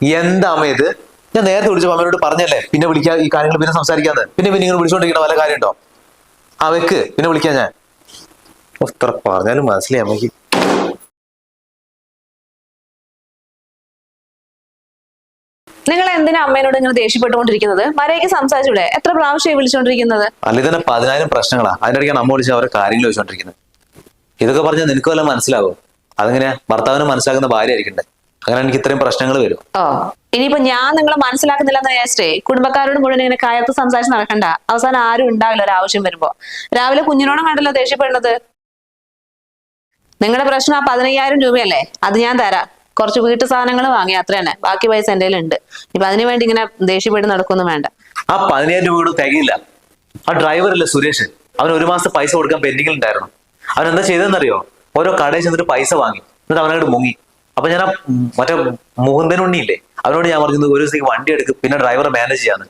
എന്താ അമ്മ ഇത്? ഞാൻ നേരത്തെ വിളിച്ചപ്പോ അമ്മയോട് പറഞ്ഞല്ലേ പിന്നെ വിളിക്കാ ഈ കാര്യങ്ങൾ പിന്നെ സംസാരിക്കാന്ന്. പിന്നെ പിന്നെ ഇങ്ങനെ വിളിച്ചോണ്ടിരിക്കണ വല്ല കാര്യമുണ്ടോ? ആ വെക്ക് പിന്നെ വിളിക്കാം ഞാൻ. ഇത്ര പറഞ്ഞാലും മനസ്സിലായി അമ്മയ്ക്ക്. നിങ്ങൾ എന്തിനാ അമ്മേനോട് ഇങ്ങനെ ദേഷ്യപ്പെട്ടുകൊണ്ടിരിക്കുന്നത്? മരയ്ക്ക് സംസാരിച്ചൂടെ? എത്ര പ്രാവശ്യമായി വിളിച്ചോണ്ടിരിക്കുന്നത്? അല്ലെങ്കിൽ തന്നെ പതിനായിരം പ്രശ്നങ്ങളാ. അതിനിടയ്ക്കാണ് അമ്മ വിളിച്ച് അവരെ കാര്യങ്ങൾ ചോദിച്ചോണ്ടിരിക്കുന്നത് ഇതൊക്കെ പറഞ്ഞാൽ നിനക്ക് വല്ല മനസ്സിലാവും? അതെങ്ങനെയാ? ഭർത്താവിനെ മനസ്സിലാക്കുന്ന ഭാര്യ ആയിരിക്കണ്ടേ അങ്ങനെ എനിക്ക് ഇത്രയും പ്രശ്നങ്ങൾ വരും. ഓ ഇനിയിപ്പോ ഞാൻ നിങ്ങളെ മനസ്സിലാക്കുന്നില്ല വിചാരിച്ചേ കുടുംബക്കാരോട് മുഴുവൻ ഇങ്ങനെ കയർത്ത് സംസാരിച്ച് നടക്കണ്ട. അവസാനം ആരും ഉണ്ടാവില്ല ഒരു ആവശ്യം വരുമ്പോ. രാവിലെ കുഞ്ഞിനോടും കണ്ടല്ലോ ദേഷ്യപ്പെടുന്നത്? നിങ്ങളുടെ പ്രശ്നം ആ പതിനയ്യായിരം രൂപയല്ലേ? അത് ഞാൻ തരാം. കുറച്ച് വീട്ടു സാധനങ്ങൾ വാങ്ങി അത്ര തന്നെ ബാക്കി പൈസ എന്റെ ഉണ്ട് ഇപ്പൊ അതിനു വേണ്ടി ഇങ്ങനെ ദേഷ്യപ്പെട്ട് നടക്കൊന്നും വേണ്ട. ആ പതിനായിരം രൂപ കൂടെ തികയില്ല. ആ ഡ്രൈവർ അല്ലേ സുരേഷ്? അവൻ ഒരു മാസം പൈസ കൊടുക്കാൻ പെൻഡിങ്ങിൽ ഉണ്ടായിരുന്നു. അവൻ എന്താ ചെയ്തെന്നറിയോ ഓരോ കടയിൽ ചെന്നിട്ട് പൈസ വാങ്ങി. എന്നിട്ട് അവനോട് മുങ്ങി. അപ്പൊ ഞാൻ ആ മറ്റേ മുകുന്ദൻ ഉണ്ണിയില്ലേ അവനോട് ഞാൻ പറഞ്ഞത് ഒരു ദിവസം വണ്ടി എടുക്കും പിന്നെ ഡ്രൈവർ മാനേജ് ചെയ്യാന്ന്.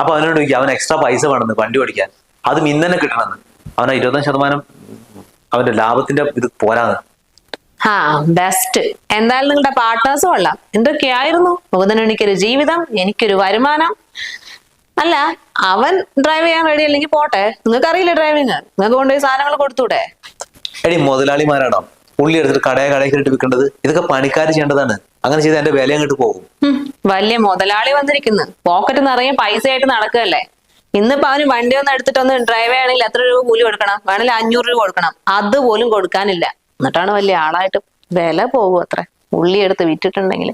അപ്പൊ അവനോട് ചോദിക്കും അവൻ എക്സ്ട്രാ പൈസ വേണമെന്ന് വണ്ടി ഓടിക്കാൻ. അത് ഇന്ന് തന്നെ കിട്ടണമെന്ന്. അവൻ ആ ഇരുപത്തഞ്ച് ശതമാനം അവന്റെ ലാഭത്തിന്റെ ഇത് പോരാന്ന്. ഹാ ബെസ്റ്റ് എന്തായാലും നിങ്ങളുടെ പാർട്ട്നേഴ്സ് കൊള്ളാം. എന്തൊക്കെയായിരുന്നു? മുകുന്ദനെനിക്കൊരു ജീവിതം എനിക്കൊരു വരുമാനം. അല്ല അവൻ ഡ്രൈവ് ചെയ്യാൻ റെഡി അല്ലെങ്കിൽ പോട്ടെ. നിങ്ങൾക്ക് അറിയില്ല ഡ്രൈവിങ് നിങ്ങൾക്ക് കൊണ്ടുപോയി സാധനങ്ങൾ കൊടുത്തൂടെ? എടി മുതലാളിമാരാണോ? ഉള്ളി എടുത്തിട്ട് കടയെ കടയിൽ കയറ്റി വിൽക്കേണ്ടത്? ഇതൊക്കെ പണിക്കാർ ചെയ്യേണ്ടതാണ്. അങ്ങനെ ചെയ്ത് എന്റെ വില അങ്ങോട്ട് പോകും. വലിയ മുതലാളി വന്നിരിക്കുന്നു. പോക്കറ്റ് നിറയെ പൈസ ആയിട്ട് നടക്കുകയല്ലേ? ഇന്നിപ്പോ അവന് വണ്ടി ഒന്ന് എടുത്തിട്ടൊന്ന് ഡ്രൈവ് ആണെങ്കിൽ എത്ര രൂപ കൂലി കൊടുക്കണം? വേണമെങ്കിൽ അഞ്ഞൂറ് രൂപ കൊടുക്കണം. അതുപോലും കൊടുക്കാനില്ല. എന്നിട്ടാണ് വലിയ ആളായിട്ട് വില പോകും അത്ര. ഉള്ളി എടുത്ത് വിറ്റിട്ടുണ്ടെങ്കിൽ.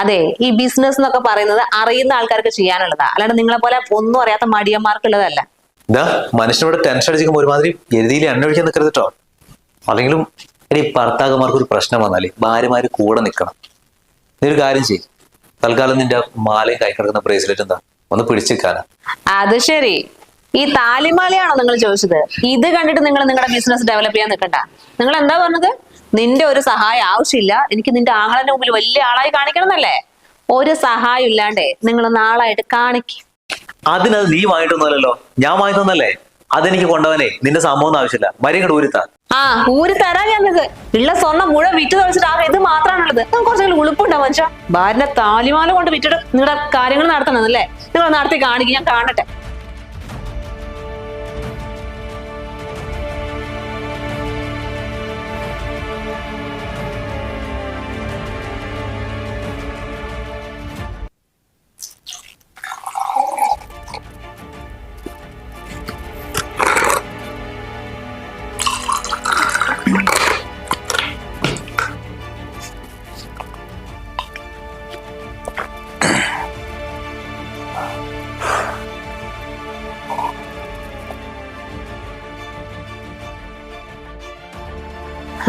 അതെ ഈ ബിസിനസ് എന്നൊക്കെ പറയുന്നത് അറിയുന്ന ആൾക്കാർക്ക് ചെയ്യാനുള്ളതാ. അല്ലാണ്ട് നിങ്ങളെ പോലെ ഒന്നും അറിയാത്ത മടിയന്മാർക്കുള്ളതല്ല. ഇതാ മനുഷ്യനോട് ടെൻഷൻ അടിച്ചിരിക്കുമ്പോൾ ഒരുമാതിരി എഴുതിയിൽ എണ്ണ ഒഴിക്കാൻ നിൽക്കരുത് കേട്ടോ അല്ലെങ്കിലും എടി ഭർത്താക്കന്മാർക്ക് ഒരു പ്രശ്നം വന്നാലേ ഭാര്യമാര് കൂടെ നിൽക്കണം നീ ഒരു കാര്യം ചെയ്യും. തൽക്കാലം നിന്റെ മാലയും കൈ കിടക്കുന്ന ബ്രേസ്ലെറ്റ് എന്താ? ഒന്ന് പിടിച്ചിരിക്കാനാ. അത് ശരി. ഈ താലിമാലയാണോ നിങ്ങൾ ചോദിച്ചത്? ഇത് കണ്ടിട്ട് നിങ്ങൾ നിങ്ങളുടെ ബിസിനസ് ഡെവലപ്പ് ചെയ്യാൻ നിൽക്കണ്ട. നിങ്ങൾ എന്താ പറഞ്ഞത്? നിന്റെ ഒരു സഹായം ആവശ്യമില്ല. എനിക്ക് നിന്റെ ആങ്ങളന്റെ മുമ്പിൽ വലിയ ആളായി കാണിക്കണം എന്നല്ലേ? ഒരു സഹായം ഇല്ലാണ്ടേ നിങ്ങൾ നാളായിട്ട് കാണിക്കും. അതിനത് നീ വാങ്ങിട്ടൊന്നുമല്ലല്ലോ ഞാൻ വാങ്ങി തന്നല്ലേ അതെനിക്ക് കൊണ്ടുപോകാനേ. നിന്റെ സംഭവം ആവശ്യമില്ല. മരിയും കൂടെ ഊരിത്താ. ആ. ഊര് തരാ ഞാനത്. ഉള്ള സ്വർണം മുഴുവൻ വിറ്റ് തുടച്ചിട്ട് ആ ഇത് മാത്രമാണുള്ളത്. കുറച്ചെങ്കിലും ഉളുപ്പുണ്ടോ മനുഷ്യ? ഭാര്യനെ താലിമാല കൊണ്ട് വിറ്റിട്ട് നിങ്ങളുടെ കാര്യങ്ങൾ നടത്തണം അല്ലേ? നിങ്ങൾ നടത്തി കാണിക്കും ഞാൻ കാണട്ടെ.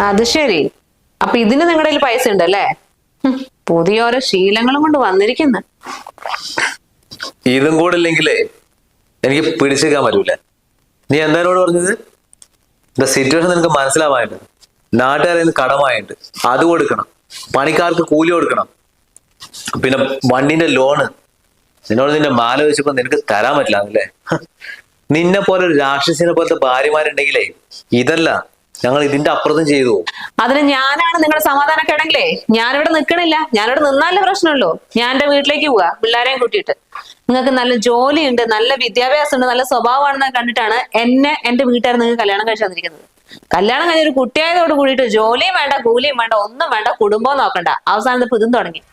അത് ശരി. അപ്പൊ ഇതിന് നിങ്ങളുടെ കയ്യിൽ പൈസ ഉണ്ടല്ലേ? പുതിയ ഓരോ ശീലങ്ങളും കൊണ്ട് വന്നിരിക്കുന്നു. ഇതും കൂടെ ഇല്ലെങ്കിലേ എനിക്ക് പിടിച്ചേക്കാൻ പറ്റൂല. നീ എന്തായാലും പറഞ്ഞത്? ദ സിറ്റുവേഷൻ നിനക്ക് മനസ്സിലാവാനുണ്ട് നാട്ടുകാരെ നിന്ന് കടമായിട്ട് അത് കൊടുക്കണം. പണിക്കാർക്ക് കൂലി കൊടുക്കണം. പിന്നെ വണ്ടിന്റെ ലോണ് നിന്നോട് നിന്റെ മാല വെച്ചപ്പോ നിനക്ക് തരാൻ പറ്റില്ല അല്ലേ നിന്നെ പോലെ ഒരു രാക്ഷസിനെ പോലത്തെ ഭാര്യമാരുണ്ടെങ്കിലേ ഇതല്ല. ഞങ്ങൾ ഇതിന്റെ അപ്പുറത്തും ചെയ്തു. അതിന് ഞാനാണ് നിങ്ങളുടെ സമാധാനക്കേടെങ്കിലേ ഞാനിവിടെ നിൽക്കണില്ല ഞാനിവിടെ നിന്നാലേ പ്രശ്നമുള്ളൂ. ഞാൻ എന്റെ വീട്ടിലേക്ക് പോവാ പിള്ളേരെയും കൂട്ടിയിട്ട്. നിങ്ങൾക്ക് നല്ല ജോലിയുണ്ട് നല്ല വിദ്യാഭ്യാസം ഉണ്ട് നല്ല സ്വഭാവമാണെന്ന് കണ്ടിട്ടാണ് എന്നെ എന്റെ വീട്ടുകാർ നിങ്ങൾക്ക് കല്യാണം കഴിച്ചു തന്നിരിക്കുന്നത്. കല്യാണം കഴിഞ്ഞ ഒരു കുട്ടിയായതോട് കൂടിയിട്ട് ജോലിയും വേണ്ട കൂലിയും വേണ്ട ഒന്നും വേണ്ട കുടുംബവും നോക്കണ്ട. അവസാനത്തെ പുതും തുടങ്ങി.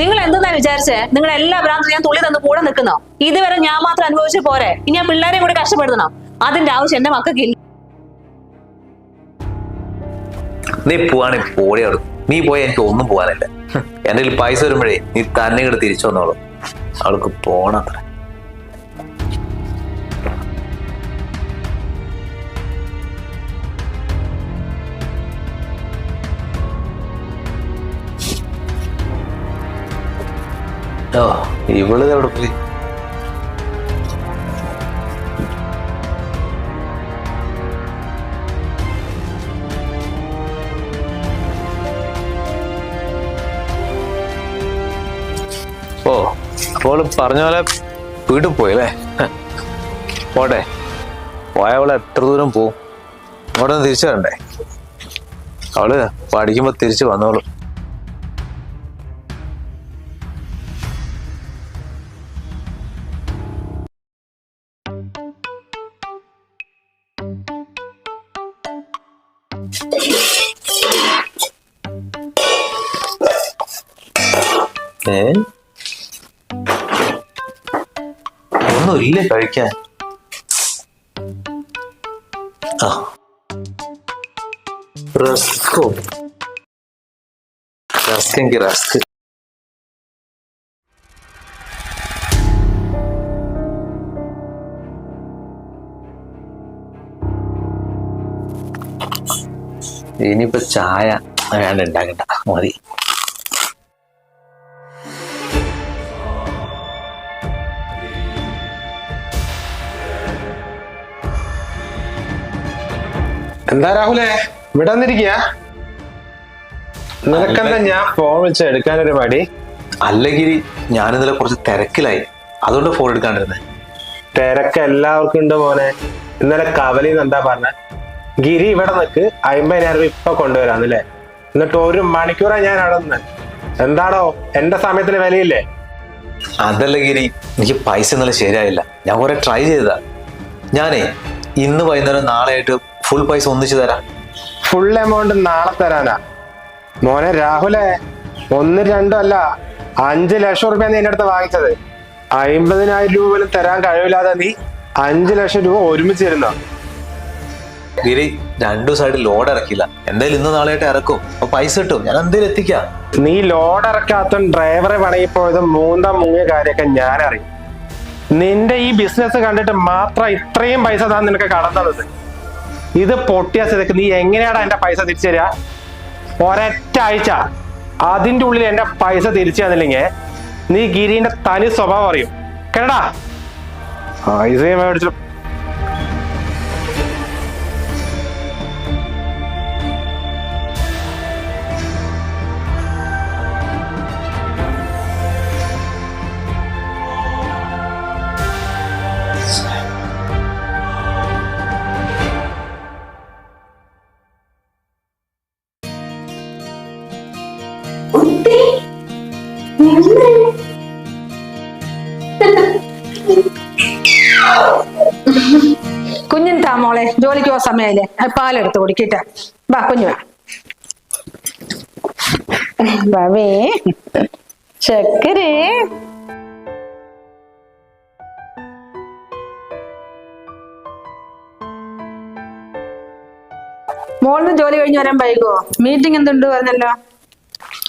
നിങ്ങൾ എന്തെന്നാ വിചാരിച്ചേ? നിങ്ങൾ എല്ലാ ഭ്രാന്തും ഞാൻ തുള്ളി തന്ന് കൂടെ നിൽക്കുന്നോ? ഇതുവരെ ഞാൻ മാത്രം അനുഭവിച്ചു പോരെ. ഇനി ഞാൻ പിള്ളേരെയും കൂടെ കഷ്ടപ്പെടുത്തണം? അതിന്റെ ആവശ്യം എന്റെ മക്കൾക്കില്ല. നീ പോവാണെങ്കിൽ ഉള്ളു നീ പോയി എനിക്ക് ഒന്നും പോകാനില്ല. എന്റെ കയ്യിൽ പൈസ വരുമ്പോഴേ നീ തന്നെ ഇങ്ങോട്ട് തിരിച്ചു വന്നോളൂ. അവൾക്ക് പോണത്ര ഓ ഇവൾ എവിടെ പോയി? അവൾ പറഞ്ഞ പോലെ വീട്ടിൽ പോയി അല്ലേ? പോട്ടെ. പോയ എത്ര ദൂരം പോവും? അവിടെ നിന്ന് തിരിച്ചു വരണ്ടേ? അവൾ പഠിക്കുമ്പോ തിരിച്ചു വന്നോളൂ. ഏ? ഒന്നുമില്ല കഴിക്കാൻ? ആ. റസ്കോ റസ്ക് എങ്കിൽ റസ്ക് ഇനിയിപ്പോ ചായ വേണ്ട ഉണ്ടാക്കണ്ട മതി. എന്താ രാഹുലേ? ഇവിടെ വന്നിരിക്കുക നിനക്കെന്താ ഞാൻ ഫോൺ വിളിച്ച് എടുക്കാനൊരു മടി. അല്ലെങ്കിൽ ഞാൻ ഇന്നലെ കുറച്ച് തിരക്കിലായി. അതുകൊണ്ട് ഫോൺ എടുക്കാണ്ടിരുന്നേ. തിരക്ക് എല്ലാവർക്കും ഉണ്ട് മോനെ. ഇന്നലെ കവലിന്ന് എന്താ പറഞ്ഞ? ഗിരി ഇവിടെ നിൽക്ക് അമ്പതിനായിരം രൂപ ഇപ്പൊ കൊണ്ടുവരാന്നല്ലേ എന്നിട്ട് ഒരു മണിക്കൂറാ ഞാൻ അവിടെ നിന്ന്. എന്താടോ എന്റെ സമയത്തിന് വിലയില്ലേ? അതല്ല ഗിരി എനിക്ക് പൈസ ഇന്നലെ ശരിയായില്ല. ഞാൻ കുറെ ട്രൈ ചെയ്തതാ. ഞാനേ ഇന്ന് വൈകുന്നേരം നാളെ ആയിട്ട് ഫുൾ പൈസ ഒന്നിച്ചു തരാം. ഫുൾ എമൗണ്ട് നാളെ തരാനാ. മോനെ രാഹുലേ ഒന്ന് രണ്ടും അല്ല അഞ്ച് ലക്ഷം റുപ്യ നീ എന്റെ അടുത്ത് വാങ്ങിച്ചത്. അമ്പതിനായിരം രൂപ പോലും തരാൻ കഴിവില്ലാതെ നീ അഞ്ച് ലക്ഷം രൂപ ഒരുമിച്ച് തരുന്നോ? ഗിരി രണ്ടു സൈഡ് ലോഡ് ഇറക്കില്ല. എന്തായാലും ഇന്ന് നാളെയായിട്ട് ഇറക്കും. അപ്പൊ പൈസ കിട്ടും. ഞാൻ എന്തേലും എത്തിക്കാം. നീ ലോഡ് ഇറക്കാത്ത ഡ്രൈവറെ പണങ്ങിപ്പോയത് മൂന്നാം മുങ്ങിയ കാര്യമൊക്കെ ഞാൻ അറിയും നിന്റെ ഈ ബിസിനസ് കണ്ടിട്ട് മാത്രം ഇത്രയും പൈസ താൻ നിനക്ക് കടം തന്നത്. ഇത് പൊട്ടിയ സ്ഥിതിക്ക് നീ എങ്ങനെയാടാ എന്റെ പൈസ തിരിച്ചു തരിക? ഒരൊറ്റ ആഴ്ച അതിന്റെ ഉള്ളിൽ എന്റെ പൈസ തിരിച്ചു തന്നില്ലെങ്കിൽ നീ ഗിരിന്റെ തനി സ്വഭാവം അറിയും. കേടാ പൈസ മേടിച്ചു കുഞ്ഞിന്റെ മോളെ? ജോലിക്ക് പോകാൻ സമയമില്ലേ പാലെടുത്ത് കുടിക്കട്ടെ. വാ കുഞ്ഞു വാവേ ചക്കരേ. മോളിന് ജോലി കഴിഞ്ഞ് വരാൻ വൈകുമോ മീറ്റിംഗ് എന്തുണ്ട് പറഞ്ഞല്ലോ?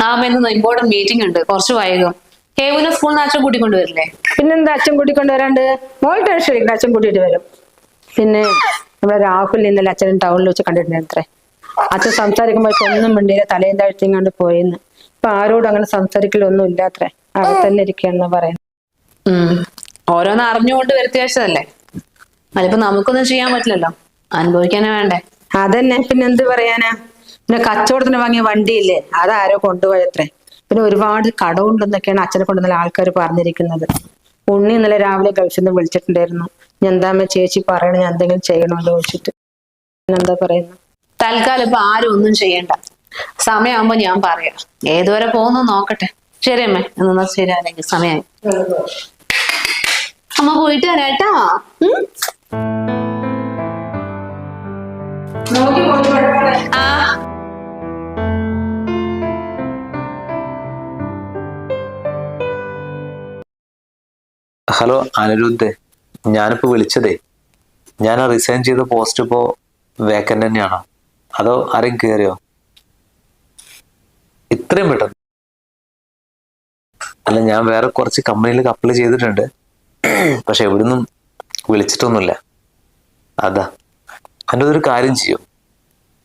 ആ ഇന്ന് ഇമ്പോർട്ടന്റ് മീറ്റിംഗ് ഉണ്ട്. കുറച്ച് വൈകും. കേവിനെ സ്കൂളിൽ നിന്ന് അച്ഛൻ കൂട്ടിക്കൊണ്ടുവരില്ലേ പിന്നെന്താ അച്ഛൻ കൂട്ടിക്കൊണ്ട് വരാണ്ട്? മോൾ ടെൻഷൻ എടുക്കണ്ട അച്ഛൻ കൂട്ടിയിട്ട് വരും. പിന്നെ നമ്മുടെ രാഹുൽ ഇന്നലെ അച്ഛൻ ടൗണിൽ വെച്ച് കണ്ടിട്ടുണ്ടായിരുന്നേ അച്ഛൻ സംസാരിക്കുമ്പോൾ ഇപ്പൊ ഒന്നും മിണ്ടിയില്ല തലയും താഴ്ത്തിങ്ങാണ്ട് പോയെന്ന്. ഇപ്പൊ ആരോടും അങ്ങനെ സംസാരിക്കലൊന്നും ഇല്ലാത്രേ. അവിടെ തന്നെ ഇരിക്കുകയെന്ന് പറയുന്നത് ഓരോന്ന് അറിഞ്ഞുകൊണ്ട് വരുത്തി വെച്ചതല്ലേ അതിപ്പോ നമുക്കൊന്നും ചെയ്യാൻ പറ്റില്ലല്ലോ. അനുഭവിക്കാനേ വേണ്ടേ? അതന്നെ. പിന്നെ എന്ത് പറയാനാ? പിന്നെ കച്ചവടത്തിന് വാങ്ങിയ വണ്ടിയില്ലേ? അതാരോ കൊണ്ടുപോയത്രേ. പിന്നെ ഒരുപാട് കടമുണ്ടെന്നൊക്കെയാണ് അച്ഛനെ കൊണ്ട് നല്ല ആൾക്കാർ പറഞ്ഞിരിക്കുന്നത്. ഉണ്ണി ഇന്നലെ രാവിലെ ഗൾഫിൽ നിന്ന് വിളിച്ചിട്ടുണ്ടായിരുന്നു. ഞാൻ എന്താ ചേച്ചി പറയണ? ഞാൻ എന്തെങ്കിലും ചെയ്യണോ ചോദിച്ചിട്ട്. എന്താ പറയുന്നത് തൽക്കാലം ഇപ്പൊ ആരും ഒന്നും ചെയ്യണ്ട. സമയമാകുമ്പോ ഞാൻ പറയാം. ഏതുവരെ പോകുന്നു നോക്കട്ടെ. ശരി അമ്മ. എന്നാ ശരി അല്ലെങ്കിൽ സമയമായി അമ്മ പോയിട്ട് വരാട്ടാ ആ. ഹലോ അനിരുദ്ധ്. ഞാനിപ്പോ വിളിച്ചതേ. ഞാൻ റിസൈൻ ചെയ്ത പോസ്റ്റ് ഇപ്പോ വേക്കന്റ് തന്നെയാണോ? അതോ ആരെയും കയറിയോ ഇത്രയും പെട്ടെന്ന്. അല്ല ഞാൻ വേറെ കുറച്ച് കമ്പനിയിലേക്ക് അപ്ലൈ ചെയ്തിട്ടുണ്ട്. പക്ഷെ എവിടുന്നും വിളിച്ചിട്ടൊന്നുമില്ല. അതാ. എന്റെ ഒരു കാര്യം ചെയ്യും.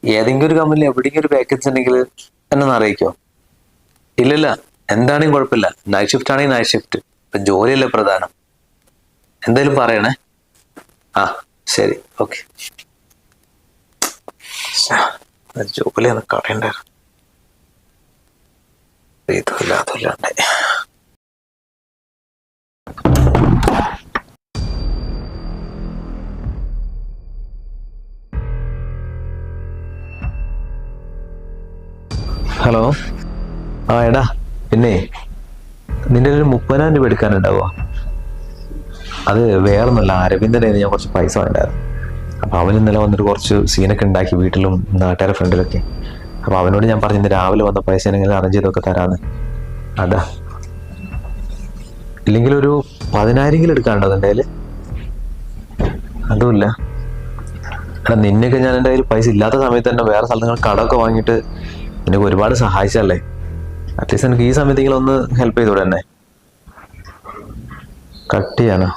ഏതെങ്കിലും ഒരു കമ്പനിയിൽ എവിടെയെങ്കിലും ഒരു വേക്കൻസി ഉണ്ടെങ്കിൽ എന്നെ ഒന്ന് അറിയിക്കോ. ഇല്ലല്ല എന്താണെങ്കിലും കുഴപ്പമില്ല. നൈറ്റ് ഷിഫ്റ്റ് ആണെങ്കിൽ നൈറ്റ് ഷിഫ്റ്റ് ജോലിയല്ലേ പ്രധാനം. എന്തായാലും പറയണേ? ആ ശരി. ഓക്കെ. ജോലി അതുമില്ലാണ്ടേ ഹലോ. ആ എടാ പിന്നെ നിന്റെ ഒരു മുപ്പതിനായിരം രൂപ എടുക്കാനുണ്ടാവോ അത് വേറെ ഒന്നുമല്ല അരവിന്ദനെ ഞാൻ കുറച്ച് പൈസ വേണ്ടായിരുന്നു അപ്പൊ അവൻ ഇന്നലെ വന്നിട്ട് കുറച്ച് സീനൊക്കെ ഉണ്ടാക്കി വീട്ടിലും നാട്ടുകാരെ ഫ്രണ്ടിലൊക്കെ. അപ്പൊ അവനോട് ഞാൻ പറഞ്ഞു രാവിലെ വന്ന പൈസ എങ്ങനെ അറേഞ്ച് ചെയ്തൊക്കെ തരാന്ന് അതാ. ഇല്ലെങ്കിൽ ഒരു പതിനായിരം കിലോ എടുക്കാനുണ്ടോ അതിന്റെ കയ്യിൽ? അതുമില്ല. എടാ നിന്നെയൊക്കെ ഞാൻ എന്റെ കയ്യിൽ പൈസ ഇല്ലാത്ത സമയത്ത് തന്നെ വേറെ സ്ഥലങ്ങൾ കടമൊക്കെ വാങ്ങിയിട്ട് എനിക്ക് ഒരുപാട് സഹായിച്ചല്ലേ അറ്റ്ലീസ്റ്റ് എനിക്ക് ഈ സമയത്തെങ്കിലും ഒന്ന് ഹെൽപ്പ് ചെയ്തോടെ എന്നെ? കട്ട് ചെയ്യാനോ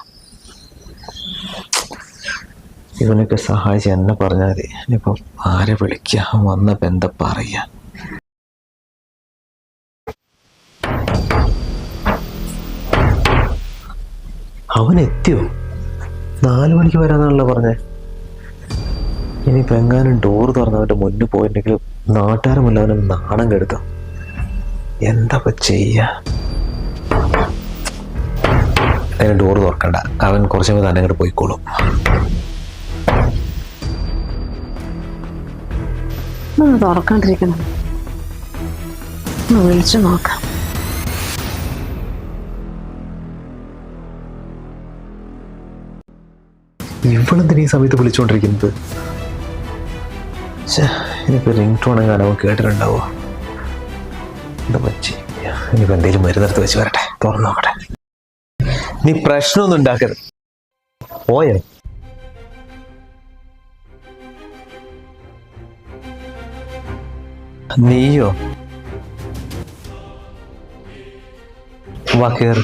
ഇവനൊക്കെ സഹായിച്ച് എന്നെ പറഞ്ഞാൽ മതി. ഇനിയിപ്പോൾ ആരെ വിളിക്കുക വന്ന ബന്ധം പറയാ അവൻ എത്തിയോ നാലു മണിക്ക് വരാന്നാണല്ലോ പറഞ്ഞേ. ഇനി പെങ്ങാനും ഡോർ തുറന്നവന്റെ മുന്നിൽ പോയിട്ടുണ്ടെങ്കിൽ നാട്ടുകാരെ മുന്നിൽ അവനെ നാണം കെടുത്തും. എന്താ ചെയ്യ? അതിന് ഡോർ തുറക്കണ്ട. അവൻ കുറച്ചും തന്നെ അങ്ങോട്ട് പോയിക്കോളും. ഒന്ന് തുറക്കാണ്ടിരിക്കണം. ഒന്ന് വിളിച്ചു നോക്കാം. ഇവളെന്തിനാ സമയത്ത് വിളിച്ചുകൊണ്ടിരിക്കുന്നത് ഇനിയിപ്പോ റിംഗ് ടോൺ എങ്ങാനോ കേട്ടിട്ടുണ്ടാവോ? എന്താ പറ്റി? ഇനിയിപ്പോ എന്തെങ്കിലും മരുന്നെടുത്ത് വെച്ച് വരട്ടെ. തുറന്നു നോക്കട്ടെ. നീ പ്രശ്നമൊന്നും ഉണ്ടാക്കരുത്. പോയേ. നീയോ? വാ കേറ്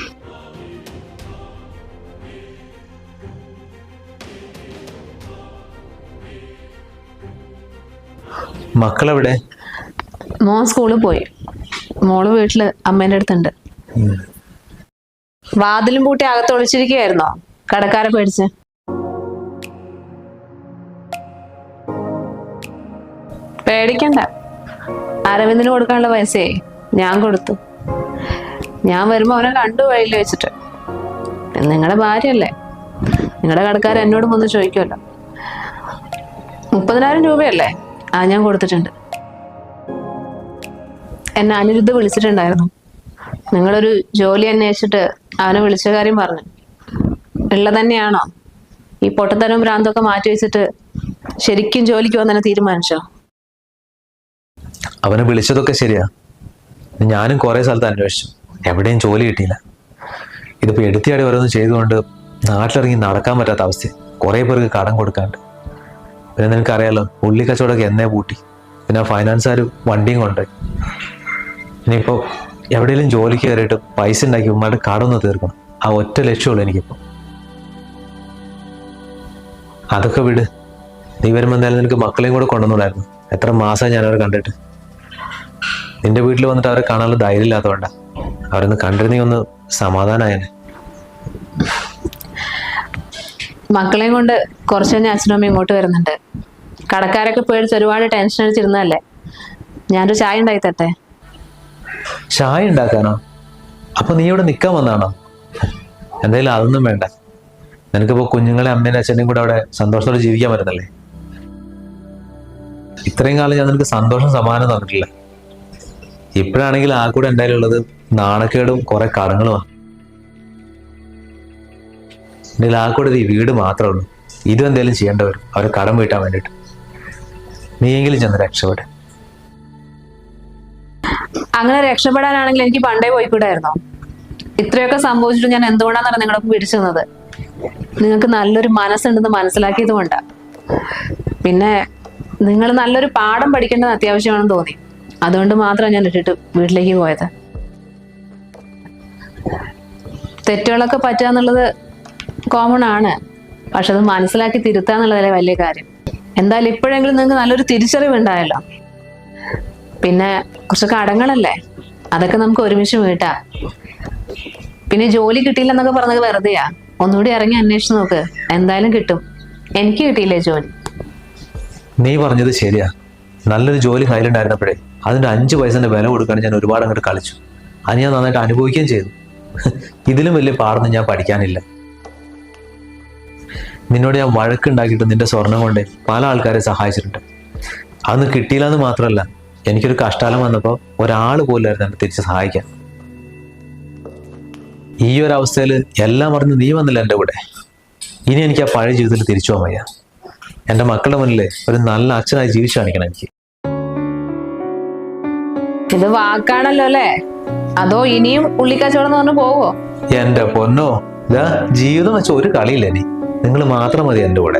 മക്കളെവിടെ? മോൻ സ്കൂളിൽ പോയി. മോൾ വീട്ടിൽ അമ്മേന്റെ അടുത്തുണ്ട്. വാതിലും പൂട്ടി അകത്ത് ഒളിച്ചിരിക്കുകയായിരുന്നോ കടക്കാരെ പേടിച്ച്. പേടിക്കണ്ട. അരവിന്ദിന് കൊടുക്കാനുള്ള പൈസയെ ഞാൻ കൊടുത്തു. ഞാൻ വരുമ്പോ അവനെ കണ്ടു വഴിയിൽ വെച്ചിട്ട്. നിങ്ങളുടെ ഭാര്യയല്ലേ? നിങ്ങളുടെ കടക്കാരൻ എന്നോട് വന്ന് ചോദിക്കുമല്ലോ മുപ്പതിനായിരം രൂപയല്ലേ? ആ ഞാൻ കൊടുത്തിട്ടുണ്ട്. എന്നെ അനിരുദ്ധ വിളിച്ചിട്ടുണ്ടായിരുന്നു. നിങ്ങളൊരു ജോലി അന്വേഷിച്ചിട്ട് അവനെ വിളിച്ച കാര്യം പറഞ്ഞു. ഉള്ള തന്നെയാണോ? ഈ പൊട്ടത്തരവും ഭ്രാന്തൊക്കെ മാറ്റി വെച്ചിട്ട് ശരിക്കും ജോലിക്ക് വന്നെ തീരുമാനിച്ചോ? അവനെ വിളിച്ചതൊക്കെ ശരിയാ. ഞാനും കുറെ സ്ഥലത്ത് അന്വേഷിച്ചു. എവിടെയും ജോലി കിട്ടിയില്ല. ഇതിപ്പോ എടുത്തിയാടി ഓരോന്ന് ചെയ്തുകൊണ്ട് നാട്ടിലിറങ്ങി നടക്കാൻ പറ്റാത്ത അവസ്ഥ. കുറെ പേർക്ക് കടം കൊടുക്കാണ്ട്. പിന്നെ നിനക്കറിയാലോ ഉള്ളി കച്ചവടമൊക്കെ എന്നേ പൂട്ടി. പിന്നെ ഫൈനാൻസുകാർ വണ്ടിയും കൊണ്ടുപോയി. ഇനിയിപ്പോ എവിടെയെങ്കിലും ജോലിക്ക് കയറിയിട്ട് പൈസ ഉണ്ടാക്കി ഉമ്മാരുടെ കടമൊന്ന് തീർക്കണം. ആ ഒറ്റ ലക്ഷ്യമുള്ളൂ എനിക്കിപ്പോ. അതൊക്കെ വിട്. നീ വരുമ്പോൾ എന്തായാലും നിനക്ക് മക്കളെയും കൂടെ കൊണ്ടുവന്നുണ്ടായിരുന്നു എത്ര മാസമായി ഞാനവരെ കണ്ടിട്ട്. നിന്റെ വീട്ടിൽ വന്നിട്ട് അവരെ കാണാനുള്ള ധൈര്യം ഇല്ലാത്തതുകൊണ്ടാ അവരൊന്ന് കണ്ടിരുന്നെങ്കിൽ ഒന്ന് സമാധാനായനെ. മക്കളെയും കൊണ്ട് കുറച്ച് കഴിഞ്ഞ് അച്ഛനും അമ്മയും ഇങ്ങോട്ട് വരുന്നുണ്ട്. കടക്കാരൊക്കെ പേടിച്ച് ഒരുപാട് ടെൻഷൻ അടിച്ചിരുന്നതല്ലേ? ഞാനൊരു ചായ ഉണ്ടാക്കി തട്ടെ ചായ ഉണ്ടാക്കാനോ? അപ്പൊ നീ ഇവിടെ നിൽക്കാൻ വന്നാണോ എന്തായാലും അതൊന്നും വേണ്ട. നിനക്കിപ്പോ കുഞ്ഞുങ്ങളെ അമ്മേനെ അച്ഛനെയും കൂടെ അവിടെ സന്തോഷത്തോടെ ജീവിക്കാൻ പറ്റുന്നല്ലേ? ഇത്രയും കാലം ഞാൻ നിനക്ക് സന്തോഷം സമാധാനം തന്നിട്ടില്ല. ഇപ്പോഴാണെങ്കിൽ ആ കൂടെ എന്തായാലും ഉള്ളത്? നാണക്കേടും കുറെ കടങ്ങളുമാണ് എങ്കിൽ ആ കൂടെ ഈ വീട് മാത്രമേ ഉള്ളൂ. ഇതും എന്തായാലും ചെയ്യേണ്ടി വരും. അവരെ കടം വീട്ടാൻ വേണ്ടിയിട്ട്. നീയെങ്കിലും ചെന്ന് രക്ഷപ്പെടെ. അങ്ങനെ രക്ഷപ്പെടാനാണെങ്കിൽ എനിക്ക് പണ്ടേ പോയിക്കൂടായിരുന്നോ? ഇത്രയൊക്കെ സംഭവിച്ചിട്ട് ഞാൻ എന്തുകൊണ്ടാണെന്നാണ് നിങ്ങളൊക്കെ പിടിച്ചു തന്നത് നിങ്ങൾക്ക് നല്ലൊരു മനസ്സുണ്ടെന്ന് മനസ്സിലാക്കിയത് കൊണ്ടാ. പിന്നെ നിങ്ങൾ നല്ലൊരു പാഠം പഠിക്കേണ്ടത് അത്യാവശ്യമാണെന്ന് തോന്നി. അതുകൊണ്ട് മാത്രം ഞാൻ ഇട്ടിട്ട് വീട്ടിലേക്ക് പോയത്. തെറ്റുകളൊക്കെ പറ്റുക എന്നുള്ളത് കോമൺ ആണ്. പക്ഷെ അത് മനസ്സിലാക്കി തിരുത്തുക എന്നുള്ളതല്ലേ വലിയ കാര്യം. എന്തായാലും ഇപ്പോഴെങ്കിലും നിങ്ങൾക്ക് നല്ലൊരു തിരിച്ചറിവ് ഉണ്ടായല്ലോ പിന്നെ കുറച്ച് കടങ്ങളല്ലേ അതൊക്കെ നമുക്ക് ഒരുമിച്ച് വീട്ടാ. പിന്നെ ജോലി കിട്ടിയില്ലെന്നൊക്കെ പറഞ്ഞത് വെറുതെയാ. ഒന്നുകൂടി ഇറങ്ങി അന്വേഷിച്ച് നോക്ക്. എന്തായാലും കിട്ടും. എനിക്ക് കിട്ടിയില്ലേ ജോലി? നീ പറഞ്ഞത് ശരിയാ. നല്ലൊരു ജോലി കയ്യിലുണ്ടായിരുന്നപ്പോഴേ അതിന്റെ അഞ്ച് പൈസന്റെ വില കൊടുക്കാൻ ഞാൻ ഒരുപാട് അങ്ങോട്ട് കളിച്ചു. അത് ഞാൻ നന്നായിട്ട് അനുഭവിക്കുകയും ചെയ്തു. ഇതിലും വലിയ പാടൊന്നും ഞാൻ പഠിക്കാനില്ല. നിന്നോട് ഞാൻ വഴക്കുണ്ടാക്കിയിട്ട് നിന്റെ സ്വർണം കൊണ്ട് പല ആൾക്കാരെ സഹായിച്ചിട്ടുണ്ട്. അന്ന് കിട്ടിയില്ല എന്ന് മാത്രമല്ല എനിക്കൊരു കഷ്ടാലം വന്നപ്പോൾ ഒരാൾ പോലായിരുന്നു എന്നെ തിരിച്ച് സഹായിക്കാൻ. ഈ ഒരു അവസ്ഥയിൽ എല്ലാം പറഞ്ഞ് നീ വന്നില്ല എന്റെ കൂടെ. ഇനി എനിക്ക് ആ പഴയ ജീവിതത്തിൽ തിരിച്ചു പോകാൻ വയ്യ. എന്റെ മക്കളുടെ മുന്നിൽ ഒരു നല്ല അച്ഛനായി ജീവിച്ചു കാണിക്കണം എനിക്ക്. ഇത് വാക്കാണല്ലോ അല്ലേ? അതോ ഇനിയും ഉള്ളിക്കച്ചവടം എന്ന് പറഞ്ഞു പോവോ? എന്റെ പൊന്നോ ജീവിതം വെച്ച ഒരു കളിയില്ല നീ നിങ്ങൾ മാത്രം മതി എന്റെ കൂടെ.